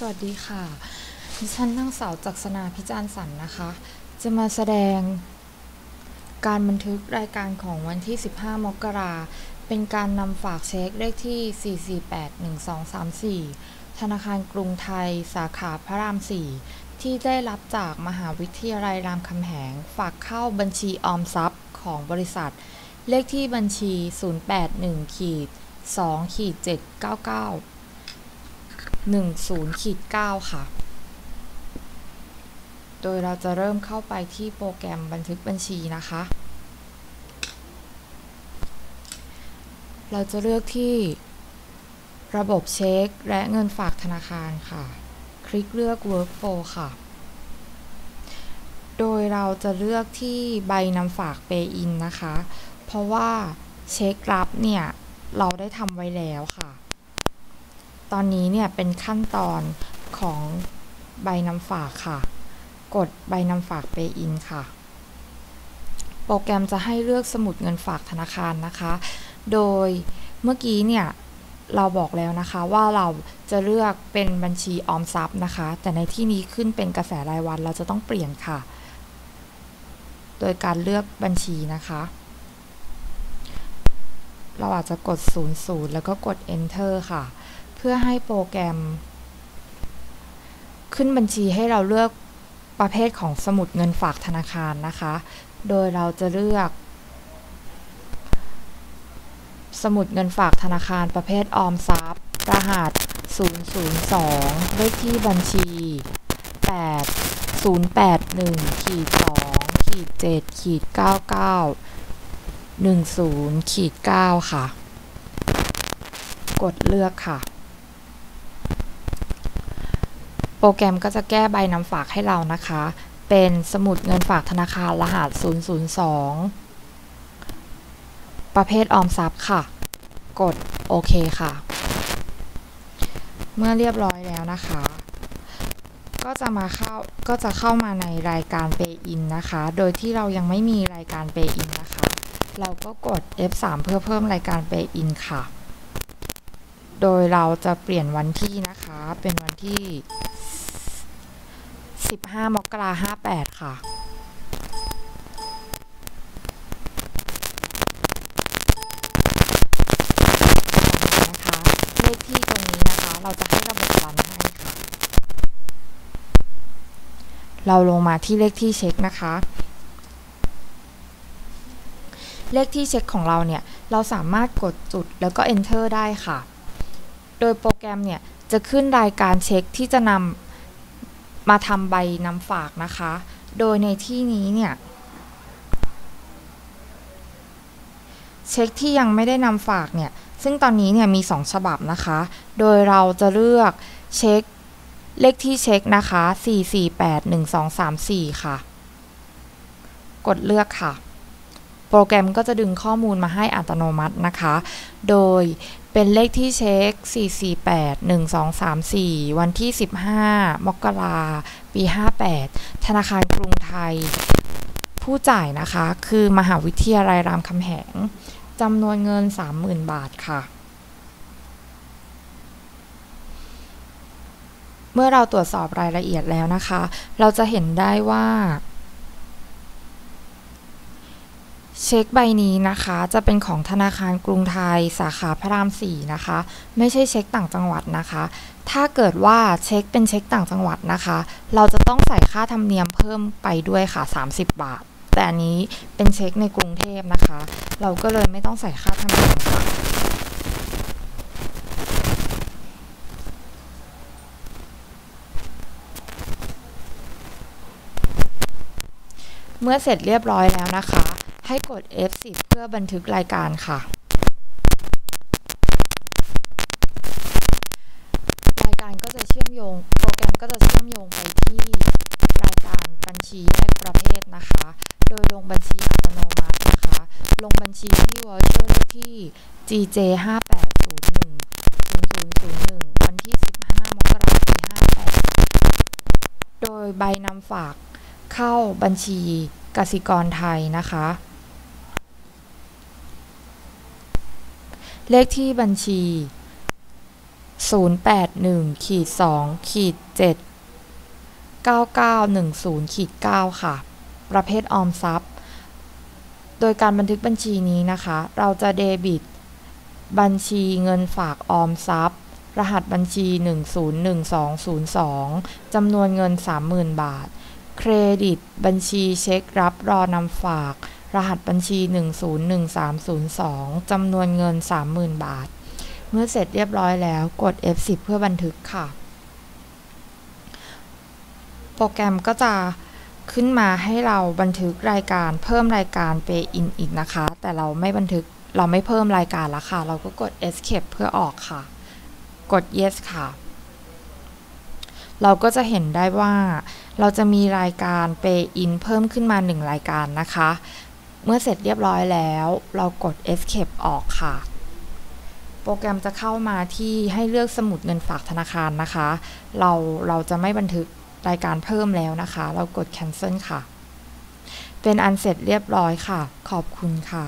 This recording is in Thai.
สวัสดีค่ะ ดิฉันนางสาวจักษณาพิจารณ์สันนะคะ จะมาแสดง การบันทึกรายการของวันที่ 15 มกราเป็นการนำฝากเช็คเลขที่ 4481234 ธนาคารกรุงไทย สาขาพระราม 4 ที่ได้รับจากมหาวิทยาลัยรามคำแหง ฝากเข้าบัญชีออมทรัพย์ของบริษัท เลขที่บัญชี 081ขีด2ขีด799 10ขีด9ค่ะ โดยเราจะเริ่มเข้าไปที่โปรแกรมบันทึกบัญชีนะคะ เราจะเลือกที่ระบบเช็คและเงินฝากธนาคารค่ะ คลิกเลือก Workflow ค่ะ โดยเราจะเลือกที่ใบนำฝาก Pay In นะคะ เพราะว่าเช็ครับเนี่ย เราได้ทำไว้แล้วค่ะ ตอนนี้เนี่ยเป็นขั้นตอนของใบนำฝากค่ะ กดใบนำฝาก Pay In ค่ะ โปรแกรมจะให้เลือกสมุดเงินฝากธนาคารนะคะ โดยเมื่อกี้เนี่ยเราบอกแล้วนะคะว่าเราจะเลือกเป็นบัญชีออมทรัพย์นะคะ แต่ในที่นี้ขึ้นเป็นกระแสรายวันเราจะต้องเปลี่ยนค่ะ โดยการเลือกบัญชีนะคะ เราอาจจะกด 00 แล้วก็กด enter ค่ะ เพื่อให้โปรแกรม ขึ้นบัญชีให้เราเลือกประเภทของสมุดเงินฝากธนาคารนะคะ โดยเราจะเลือก สมุดเงินฝากธนาคารประเภทออมทรัพย์ รหัส 002 เลขที่บัญชี 8 081ขีด2ขีด7ขีด99 10ขีด9ค่ะ กดเลือกค่ะ โปรแกรมก็จะแก้ใบนำฝากให้เรานะคะ เป็นสมุดเงินฝากธนาคารรหัส 002 ประเภทออมทรัพย์ค่ะ กดโอเคค่ะ เมื่อเรียบร้อยแล้วนะคะ ก็จะมาเข้าก็จะเข้ามาในรายการ Pay In นะคะ โดยที่เรายังไม่มีรายการ Pay In นะคะ เราก็กด F3 เพื่อเพิ่มรายการ Pay In ค่ะโดยเราจะเปลี่ยนวันที่นะคะ เป็นวันที่ 15 มกราคม58ค่ะนะคะเลขที่ตรงนี้นะคะ เราจะให้ระบบรันให้ค่ะ เราลงมาที่เลขที่เช็คนะคะ เลขที่เช็คของเราเนี่ย เราสามารถกดจุดแล้วก็ enter ได้ค่ะ โดยโปรแกรมเนี่ยจะขึ้นรายการเช็คที่จะนำ มาทำใบนำฝากนะคะ โดยในที่นี้เนี่ย เช็คที่ยังไม่ได้นำฝากเนี่ย ซึ่งตอนนี้เนี่ยมี 2 ฉบับนะคะ โดยเราจะเลือกเช็คเลขที่เช็คนะคะ 4481234 ค่ะ กดเลือกค่ะ โปรแกรมก็จะดึงข้อมูลมาให้อัตโนมัตินะคะ โดยเป็นเลขที่เช็ค 4481234 วันที่ 15 มกราปี 58 ธนาคารกรุงไทย ผู้จ่ายนะคะ คือมหาวิทยาลัยรามคำแหงจำนวนเงิน 30,000 บาทค่ะ เมื่อเราตรวจสอบรายละเอียดแล้วนะคะ เราจะเห็นได้ว่า เช็คใบนี้นะคะจะเป็นของธนาคารกรุงไทย สาขาพระราม4นะคะ ไม่ใช่เช็คต่างจังหวัดนะคะ ถ้าเกิดว่าเช็คเป็นเช็คต่างจังหวัดนะคะ เราจะต้องใส่ค่าธรรมเนียมเพิ่มไปด้วยค่ะ 30 บาท แต่อันนี้เป็นเช็คในกรุงเทพนะคะ เราก็เลยไม่ต้องใส่ค่าธรรมเนียมค่ะเมื่อเสร็จเรียบร้อยแล้วนะคะ ให้กด F10 เพื่อบันทึกรายการค่ะ รายการก็จะเชื่อมโยง โปรแกรมก็จะเชื่อมโยงไปที่รายการบัญชีแยกประเภทนะคะ โดยลงบัญชีอัตโนมัตินะคะ ลงบัญชีที่ voucher เลขที่ GJ 5801 0001 วันที่ 15 มกราคม 58 โดยใบนำฝากเข้าบัญชีกสิกรไทยนะคะ เลขที่บัญชี 081ขีด2ขีด7 9910ขีด9ค่ะ ประเภทออมทรัพย์ โดยการบันทึกบัญชีนี้นะคะ เราจะเดบิต บัญชีเงินฝากออมทรัพย์ รหัสบัญชี 101202จำนวนเงิน 30,000 บาท เครดิต บัญชีเช็ครับรอนำฝาก รหัสบัญชี 101302จำนวนเงิน 30,000 บาท เมื่อเสร็จเรียบร้อยแล้วกด F10 เพื่อบันทึกค่ะ โปรแกรมก็จะขึ้นมาให้เราบันทึกรายการเพิ่มรายการ Pay in อีกนะคะ แต่เราไม่บันทึกเราไม่เพิ่มรายการล้วค่ะ เราก็กด Escape เพื่อออกค่ะ กด Yes ค่ะ เราก็จะเห็นได้ว่า เราจะมีรายการ Pay in เพิ่มขึ้นมา 1 รายการนะคะ เมื่อเสร็จเรียบร้อยแล้ว เรากด Escape ออกค่ะ โปรแกรมจะเข้ามาที่ให้เลือกสมุดเงินฝากธนาคารนะคะ เราเราจะไม่บันทึกรายการเพิ่มแล้วนะคะ เรากด cancel ค่ะ เป็นอันเสร็จเรียบร้อยค่ะ ขอบคุณค่ะ